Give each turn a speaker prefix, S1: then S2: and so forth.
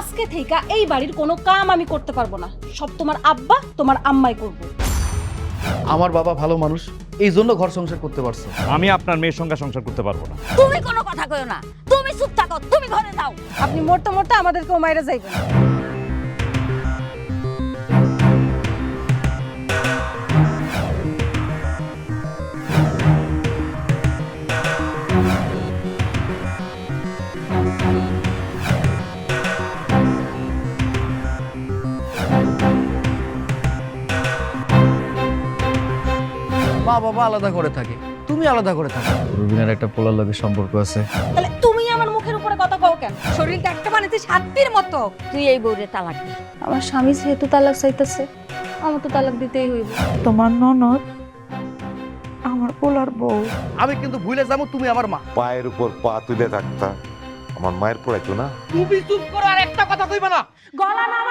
S1: আজকে থেকে এই বাড়ির কোনো কাম আমি করতে পারব না। সব তোমার আব্বা তোমার আম্মাই করব।
S2: আমার বাবা ভালো মানুষ এই জন্য ঘর সংসার করতে পারছে।
S3: আমি আপনার মেয়ের সঙ্গে সংসার করতে পারব না।
S4: তুমি কোনো কথা কইও না। তুমি চুপ থাকো তুমি ঘরে যাও।
S1: আপনি মরতে মরতে আমাদেরকেও মাইরা যাইবেন।
S2: মা বাবা আলাদা করে থাকে। তুমি আলাদা করে থাকো। রুবিনার একটা পোলার লগে সম্পর্ক আছে।
S1: তাহলে তুমি আমার মুখের উপরে কথা কও কেন?
S4: শরীরটা একটা বানাতে শান্তির মতো। তুই এই বউরে তালাক দে।
S5: আমার স্বামী যেহেতু তালাক চাইতেছে আমার তো তালাক দিতেই হইব।
S6: তোমার ননদ আমার পোলার বউ।
S2: আমি কিন্তু ভুলে যাব তুমি আমার মা।
S7: পায়ের উপর পা তুলে থাকতা আমার মায়ের পড়াইতো না?
S2: তুমি চুপ করো আর একটা কথা কইবা না।
S1: গলা নামায়